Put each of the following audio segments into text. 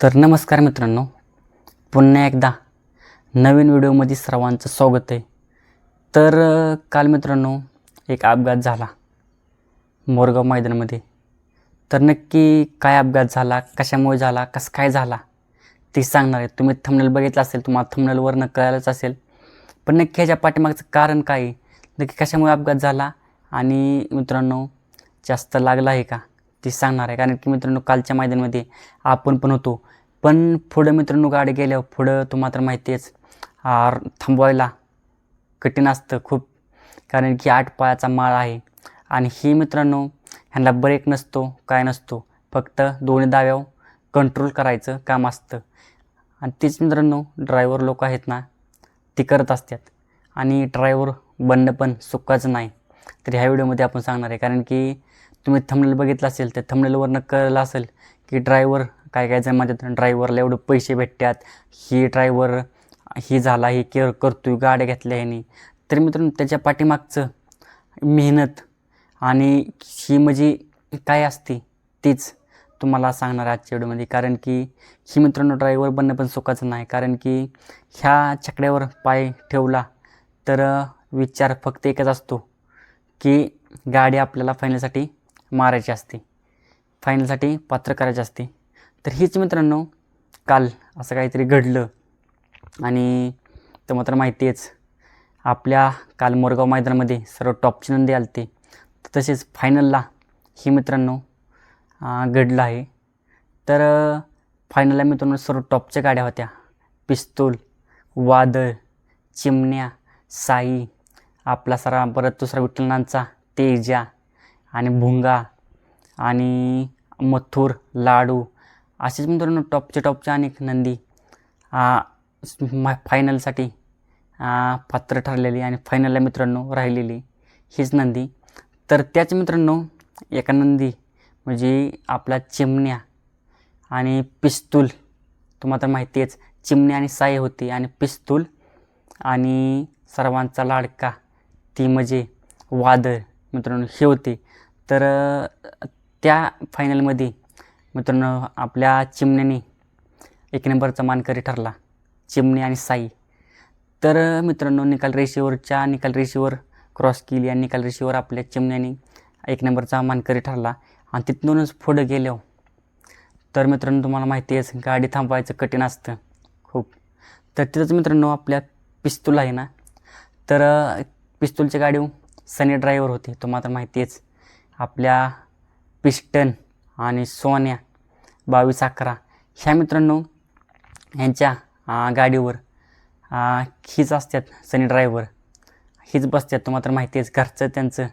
तर नमस्कार मित्रांनो पुन्हा एकदा नवीन व्हिडिओमध्ये सर्वांचं स्वागत आहे. तर काल मित्रांनो एक अपघात झाला मोरगाव मैदानामध्ये. तर नक्की काय अपघात झाला कशामुळे झाला कसं काय झाला ते सांगणार आहे. तुम्ही थंबनेल बघितलं असेल तुम्हाला थंबनेलवरनं कळायलाच असेल. पण नक्की ह्याच्या पाठीमागचं कारण काय आहे? नक्की कशामुळे अपघात झाला? आणि मित्रांनो जास्त लागला आहे का? ते सांगणार आहे. कारण की मित्रांनो कालच्या मैदानामध्ये आपण पण होतो. पण पुढं मित्रांनो गाडी गेल्यावर पुढं तो मात्र माहिती माहितीच आर थांबवायला कठीण असतं खूप. कारण की आठ पायाचा माळ आहे. आणि ही मित्रांनो ह्यांना ब्रेक नसतो काय नसतो. फक्त दोन्ही दाव्यावर कंट्रोल करायचं काम असतं. आणि तेच मित्रांनो ड्रायव्हर लोक आहेत ना ते करत असतात. आणि ड्रायव्हर बनणं पण सुखाचं नाही. तर ह्या व्हिडिओमध्ये आपण सांगणार आहे. कारण की तुम्ही थंबनेल बघितलं असेल तर थंबनेलवरनं कळलं असेल की ड्रायव्हर काय काय जण ड्रायव्हरला एवढे पैसे भेटतात. ही ड्रायव्हर ही झाला ही केअर करतोय गाड्या घेतल्या ह्यानी. तर मित्रांनो त्याच्या पाठीमागचं मेहनत आणि ही म्हणजे काय असते तीच तुम्हाला सांगणार आजच्या व्हिडिओमध्ये. कारण की ही मित्रांनो ड्रायव्हर बनणं पण सुखाचं नाही. कारण की ह्या छकड्यावर पाय ठेवला तर विचार फक्त एकच असतो की गाडी आपल्याला फायनलसाठी मारायची असते. फायनलसाठी पात्र करायचे असते. तर हीच मित्रांनो काल असं काहीतरी घडलं. आणि तर मात्र माहिती आहेच आपल्या काल मोरगाव मैदानामध्ये सर्व टॉपचे नंदी आले ते तसेच फायनलला ही मित्रांनो घडलं आहे. तर फायनलला मित्रांनो सर्व टॉपच्या गाड्या होत्या. पिस्तूल वादळ चिमण्या साई आपला सरा परत दुसरा विठ्ठलनांचा तेजा आणि भुंगा आणि मथुर लाडू असेच मित्रांनो टॉपचे टॉपचे अनेक नंदी. फायनलसाठी पात्र ठरलेली आणि फायनलला मित्रांनो राहिलेली हीच नंदी. तर त्याच मित्रांनो एका नंदी म्हणजे आपला चिमण्या आणि पिस्तूल. तुम्हाला तर माहिती आहेच चिमणी आणि साई होती आणि पिस्तूल आणि सर्वांचा लाडका ती म्हणजे वादळ. मित्रांनो हे होते. तर त्या फायनलमध्ये मित्रांनो आपल्या चिमण्याने एक नंबरचा मानकरी ठरला चिमणी आणि साई. तर मित्रांनो निकाल रेषेवरच्या निकाल रेषेवर क्रॉस केली आणि निकाल रेषेवर आपल्या चिमण्याने एक नंबरचा मानकरी ठरला आणि तिथूनच पुढं गेलो तर मित्रांनो तुम्हाला माहिती आहे गाडी थांबवायचं कठीण असतं खूप. तर तिथंच मित्रांनो आपल्या पिस्तूल आहे ना? तर अ, पिस्तूलच्या गाडी सनी ड्रायव्हर होते तुम्हाला तर माहिती आहेच. आपल्या पिस्टन आणि सोन्या बावीस अकरा ह्या मित्रांनो ह्यांच्या गाडीवर हीच असतात सनी ड्रायव्हर. हीच बसतात तुम्हाला तर माहिती आहेच. घरचं त्यांचं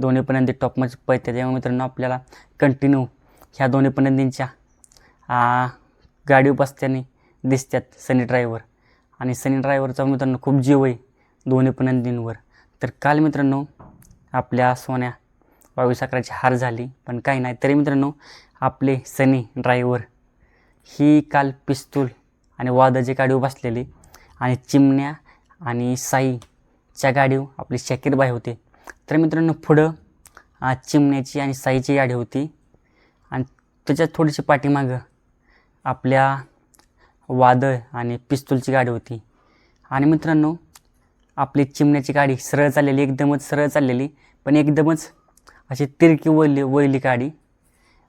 दोन्ही पण नंदी टॉपमध्ये पळतात त्यामुळे मित्रांनो आपल्याला कंटिन्यू ह्या दोन्ही पण नंदींच्या गाडीवर बसत्याने दिसतात सनी ड्रायव्हर. आणि सनी ड्रायव्हरचा मित्रांनो खूप जीव आहे दोन्ही पण नंदींवर तर काल मित्रांनो आपल्या सोन्या बावीस अकराची हार झाली पण काही नाही. तरी मित्रांनो आपले सनी ड्रायव्हर ही काल पिस्तूल आणि वादाची गाडीवर बसलेली आणि चिमण्या आणि साईच्या गाडीवर आपली शाकीरबाई होते. तर मित्रांनो पुढं चिमण्याची आणि साईची गाडी होती. आणि त्याच्यात थोडीशी पाठीमागं आपल्या वादळ आणि पिस्तूलची गाडी होती. आणि मित्रांनो आपली चिमण्याची गाडी सरळ चाललेली एकदमच सरळ चाललेली पण एकदमच अशी तिरकी वैली वळली गाडी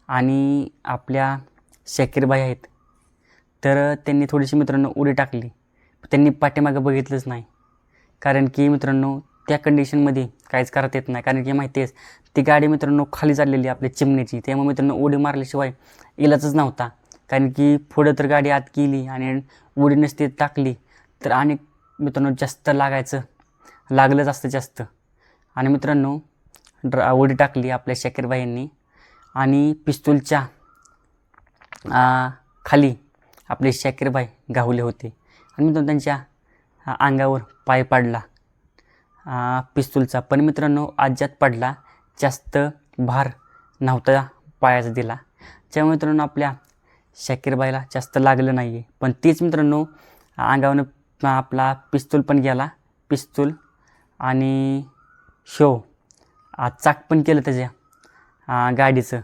आणि आपल्या शाकीरबाई आहेत. तर त्यांनी थोडीशी मित्रांनो उडी टाकली. त्यांनी पाठीमागं बघितलंच नाही. कारण की मित्रांनो त्या कंडिशनमध्ये काहीच करता येत नाही. कारण की माहिती आहेच ती गाडी मित्रांनो खाली चाललेली आपल्या चिमण्याची त्यामुळे मित्रांनो उडी मारल्याशिवाय इलाजच नव्हता. कारण की पुढं तर गाडी आत गेली आणि उडी नसती टाकली तर अनेक मित्रांनो जास्त लागायचं लागलंच असतं जास्त. आणि मित्रांनो ड्रा उडी टाकली आपल्या शाकीरबाईंनी आणि पिस्तूलच्या खाली आपले शाकीरबाई गावले होते. आणि मित्रांनो त्यांच्या अंगावर पाय पाडला. पिस्तूलचा. पण मित्रांनो आज्यात पडला. जास्त भार नव्हता पायाचा दिला. त्यामुळे मित्रांनो आपल्या शाकीरबाईला जास्त लागलं नाही आहे पण तीच मित्रांनो अंगावरनं आपला पिस्तूल पण गेला. पिस्तूल आणि शो. चाक पण केलं त्याच्या. गाडीचं.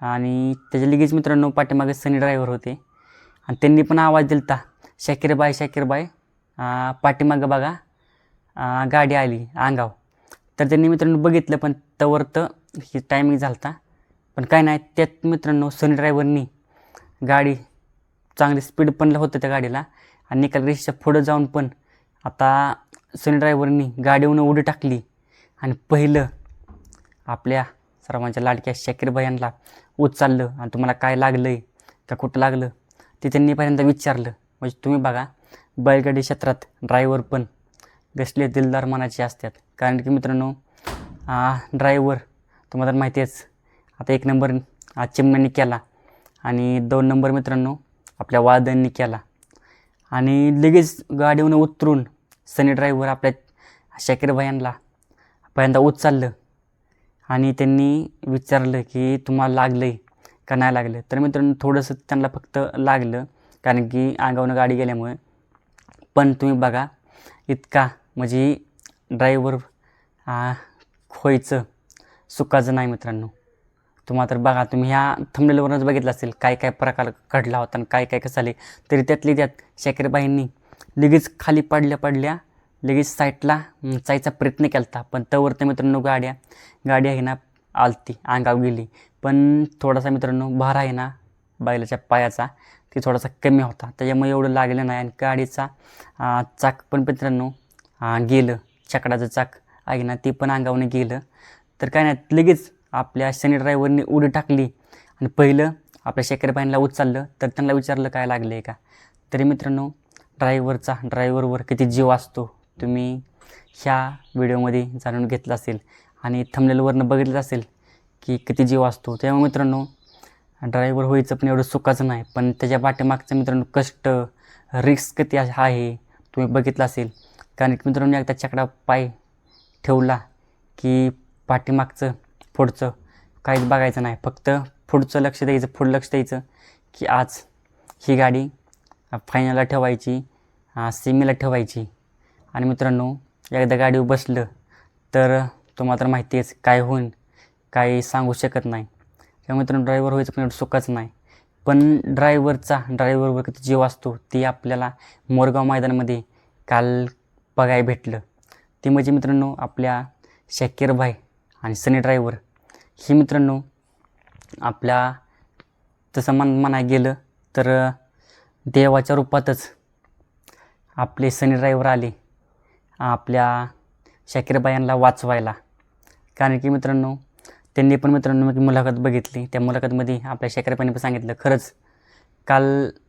आणि त्याच्या लगेच मित्रांनो पाठीमागे सनी ड्रायव्हर होते. आणि त्यांनी पण आवाज दिलता शाकीरबाई शाकीरबाई अं, पाठीमागं बघा. गाडी आली अंगाव तर त्यांनी मित्रांनो बघितलं पण तवर तर ही टायमिंग होता पण काय नाही त्यात मित्रांनो सनी ड्रायव्हरनी गाडी चांगली स्पीड पण होतं त्या गाडीला. आणि निकाल रेषेच्या पुढं जाऊन पण आता सनी ड्रायव्हरनी गाडीवरून उडी टाकली. आणि पहिलं आपल्या सर्वांच्या लाडक्या शाकीर भयांना उचललं आणि तुम्हाला काय लागलं आहे का कुठं लागलं ते त्यांनी पहिल्यांदा विचारलं. म्हणजे तुम्ही बघा बैलगाडी क्षेत्रात ड्रायव्हर पण कसले दिलदार मनाचे असतात. कारण की मित्रांनो ड्रायव्हर तुम्हाला तर माहिती आहेच आता एक नंबर आज केला आणि दोन नंबर मित्रांनो आपल्या वादननी केला. आणि लगेच गाडीवरून उतरून सनी ड्रायव्हर आपल्या शाकीर भायांना पहिल्यांदा उचललं. आणि त्यांनी विचारलं की तुम्हाला लागलं आहे का नाही लागलं? तर मित्रांनो थोडंसं त्यांना फक्त लागलं कारण की अंगावनं गाडी गेल्यामुळे. पण तुम्ही बघा इतका म्हणजे ड्रायव्हर व्हायचं सुखाचं नाही मित्रांनो. तुम्हाला तर बघा तुम्ही ह्या थंबलेलवरूनच बघितलं असेल काय काय प्रकार घडला होता आणि काय काय कसं आले. तरी त्यातली त्यात शाकीरबाईंनी लगेच खाली पडल्या पडल्या लगेच साईटला जायचा प्रयत्न केला होता पण त्यावरती मित्रांनो गाड्या गाडी आहे ना आलती अंगावर गेली. पण थोडासा मित्रांनो भार आहे ना बैलाच्या पायाचा ती थोडासा कमी होता. त्याच्यामुळे एवढं लागलं नाही आणि गाडीचा चाक पण मित्रांनो गेलं. चकडाचं चाक आहे ना ते पण अंगावनं गेलं. तर काय नाही लगेच आपल्या शनी ड्रायव्हरने उडी टाकली आणि पहिलं आपल्या शेखरबाईंना उचललं. तर त्यांना विचारलं काय लागलं आहे का? तरी मित्रांनो ड्रायव्हरचा ड्रायव्हरवर किती जीव असतो. तुम्ही ह्या व्हिडिओमध्ये जाणून घेतलं असेल आणि थंबनेलवरनं बघितलं असेल की किती जीव असतो त्यामुळे मित्रांनो ड्रायव्हर व्हायचं पण एवढं सुखाचं नाही पण त्याच्या पाठीमागचं मित्रांनो कष्ट रिस्क किती आहे तुम्ही बघितलं असेल. कारण की मित्रांनो एकदा चकडा पाय ठेवला की पाठीमागचं पुढचं काहीच बघायचं नाही. फक्त पुढचं लक्ष द्यायचं पुढं लक्ष द्यायचं की आज ही गाडी फायनलला ठेवायची सेमीला ठेवायची. आणि मित्रांनो एकदा गाडीवर बसलं तर तुम्हाला तर माहिती आहेच काय होईन काही सांगू शकत नाही. त्यामुळे मित्रांनो ड्रायव्हर व्हायचं पण एवढं सुखाचं नाही. पण ड्रायव्हरचा ड्रायव्हरवर किती जीव असतो ते आपल्याला मोरगाव मैदानामध्ये काल बघायला भेटलं. ते म्हणजे मित्रांनो आपल्या शाकीरभाई आणि सनी ड्रायव्हर ही मित्रांनो आपल्या तसं मन म्हणाय गेलं तर देवाच्या रूपातच आपले सनी ड्रायव्हर आले. आपल्या शाकीरबायांना वाचवायला. कारण की मित्रांनो त्यांनी पण मित्रांनो मी मुलाखत बघितली. त्या मुलाखतमध्ये आपल्या शाकीरबाईंनी पण सांगितलं खरंच काल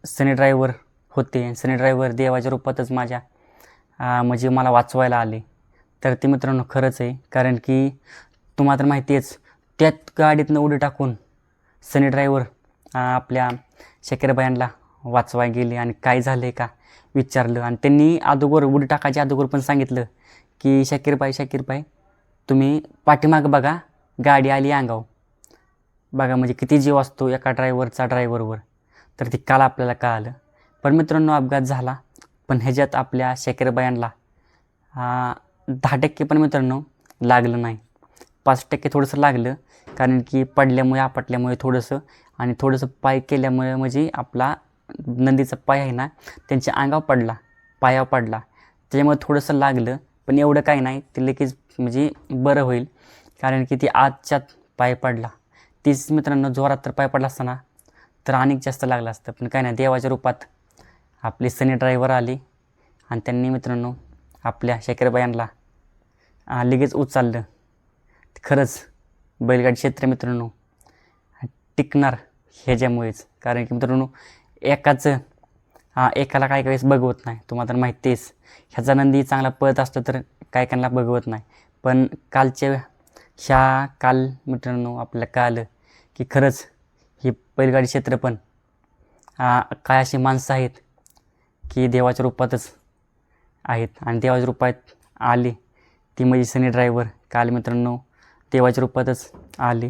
सनी ड्रायव्हर होते. सनी ड्रायव्हर देवाच्या रूपातच माझ्या म्हणजे मला वाचवायला आले. तर ते मित्रांनो खरंच आहे. कारण की तुम्हाला तर माहिती आहेच त्यात गाडीतनं उडी टाकून सनी ड्रायव्हर आपल्या शाकीरबायांना वाचवाय गेले. आणि काय झालं आहे का? विचारलं आणि त्यांनी अगोदर उडी टाकायच्या अगोदर पण सांगितलं की शाकीरबाई शाकीरबाई तुम्ही पाठीमागं बघा गाडी आली अंगाव बघा म्हणजे किती जीव असतो एका ड्रायव्हरचा ड्रायव्हरवर. तर ते काल आपल्याला कळालं. पण मित्रांनो अपघात झाला. पण ह्याच्यात आपल्या शाकीरबायांना दहा टक्के पण मित्रांनो लागलं नाही. पाच टक्के थोडंसं लागलं कारण की पडल्यामुळे आपटल्यामुळे थोडंसं आणि थोडंसं पाय केल्यामुळे म्हणजे आपला नंदीचा पाय आहे ना त्यांच्या अंगावर पडला पायावर पडला. त्याच्यामुळे थोडंसं लागलं पण एवढं काही नाही. ते लगेच म्हणजे बरं होईल. कारण की ती आजच्यात पाय पडला. तीच मित्रांनो जोरात तर पाय पडला असताना तर अनेक जास्त लागलं असतं. पण काय नाही देवाच्या रूपात आपले सनी ड्रायव्हर आले. आणि त्यांनी मित्रांनो आपल्या शेकरबायांना लगेच उचललं. खरंच बैलगाडी क्षेत्र मित्रांनो टिकणार ह्याच्यामुळेच. कारण की मित्रांनो एकाच हां एकाला काय वेळेस बघवत नाही. तुम्हाला तर माहितीच ह्याचा नंदी चांगला पळत असतो तर काय कायला बघवत नाही. पण कालच्या ह्या काल मित्रांनो आपल्याला कळालं की खरंच ही बैलगाडी क्षेत्र पण काय अशी माणसं आहेत की देवाच्या रूपातच आहेत. आणि देवाच्या रूपात आली ती म्हणजे सनी ड्रायव्हर काल मित्रांनो देवाच्या रूपातच आली.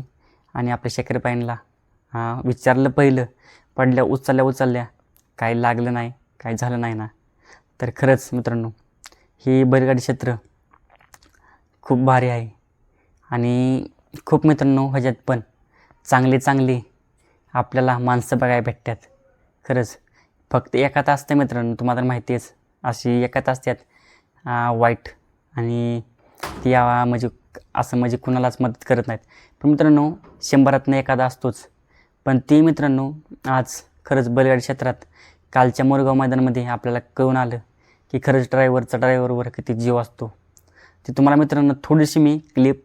आणि आपल्या शेखरबाईंना हां विचारलं पहिलं पडल्या उचलल्या उचलल्या. काय लागलं नाही काय झालं नाही ना. तर खरंच मित्रांनो ही बैलगाडी क्षेत्र खूप भारी आहे. आणि खूप मित्रांनो ह्याच्यात पण चांगले चांगले आपल्याला माणसं बघायला भेटतात. खरंच. फक्त एकात असते मित्रांनो तुम्हाला माहितीच माहिती अशी एकात असतात आ, वाईट आणि ती म्हणजे असं म्हणजे कुणालाच मदत करत नाहीत. पण मित्रांनो शंभरातनं एखादा असतोच. पण ती मित्रांनो आज खरंच बैलगाडी क्षेत्रात कालच्या मोरगाव मैदानामध्ये आपल्याला कळून आलं की खरंच ड्रायव्हरचा ड्रायव्हरवर किती जीव असतो. ती तुम्हाला मित्रांनो थोडीशी मी क्लिप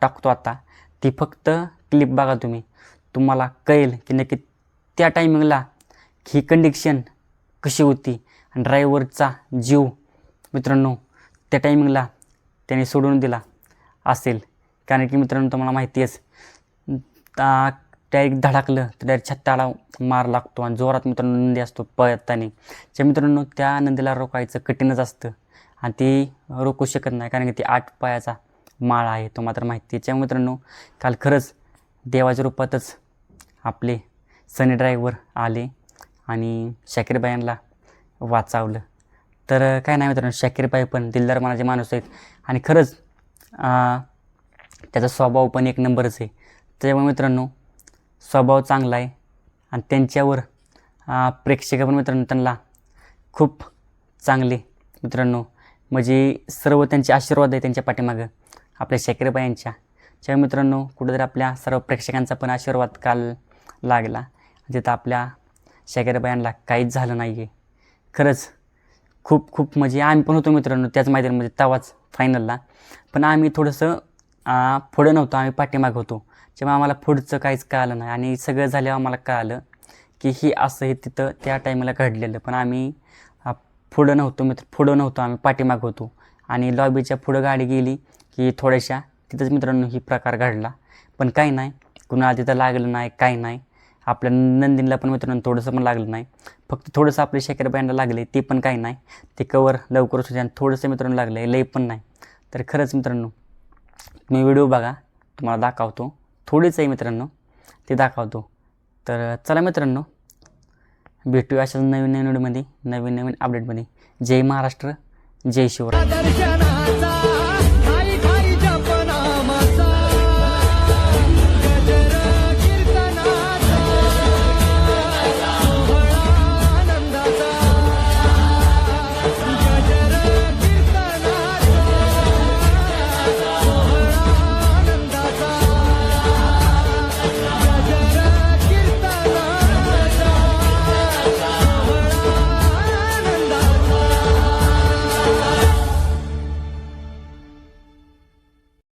टाकतो आता. ती फक्त क्लिप बघा तुम्ही. तुम्हाला कळेल की नक्की त्या टायमिंगला ही कंडिक्शन कशी होती आणि ड्रायव्हरचा जीव मित्रांनो त्या टायमिंगला त्याने सोडून दिला असेल. कारण की मित्रांनो तुम्हाला माहिती आहेच डायरेक्ट धडाकलं तर डायरेक्ट छत्ताला मार लागतो आणि जोरात मित्रांनो नंदी असतो पळताना. त्या मित्रांनो त्या नंदीला रोखायचं कठीणच असतं आणि ती रोखू शकत नाही कारण की ती आठ पायाचा माळ आहे तो मात्र माहिती त्या मित्रांनो काल खरंच देवाच्या रूपातच आपले सनी ड्रायव्हर आले आणि शाकीरबाईंना वाचावलं. तर काय नाही मित्रांनो शाकीरबाई पण दिलदार मनाचे माणूस आहेत आणि खरंच त्याचा स्वभाव पण एक नंबरच आहे. त्याच्यामुळे मित्रांनो स्वभाव चांगला आहे. आणि त्यांच्यावर प्रेक्षक पण मित्रांनो त्यांना खूप चांगले मित्रांनो. म्हणजे सर्व त्यांचे आशीर्वाद आहे त्यांच्या पाठीमागं. आपल्या शाकीरबाई यांच्या त्या मित्रांनो कुठेतरी आपल्या सर्व प्रेक्षकांचा पण आशीर्वाद काल लागला. जिथं आपल्या शाकीरबायांना काहीच झालं नाही आहे खरंच खूप खूप म्हणजे आम्ही पण होतो मित्रांनो त्याच मैदानामध्ये तवाच फायनलला पण आम्ही थोडंसं पुढं नव्हतो आम्ही पाठीमागं होतो. जेव्हा आम्हाला पुढचं काहीच कळालं नाही आणि सगळं झाल्यावर आम्हाला कळालं की ही असं हे तिथं त्या टाईमाला घडलेलं. पण आम्ही पुढं नव्हतो मित्र पुढं नव्हतो. आम्ही पाठीमाग होतो. आणि लॉबीच्या पुढं गाडी गेली की थोड्याशा तिथंच मित्रांनो ही प्रकार घडला. पण काही नाही. कुणाला तिथं लागलं नाही काही नाही. आपल्या नंदिनीला पण मित्रांनो थोडंसं पण लागलं नाही. फक्त थोडंसं आपल्या शेखर लागले ते पण काही नाही. ते कवर लवकरच होते आणि थोडंसं मित्रांनो लागलं आहे लय पण नाही. तर खरंच मित्रांनो मी व्हिडिओ बघा तुम्हाला दाखवतो. थोडीच आहे मित्रांनो ते दाखवतो. तर चला मित्रांनो भेटूया अशाच नवीन नवीन व्हिडिओमध्ये नवीन नवीन अपडेटमध्ये जय महाराष्ट्र जय शिवराय.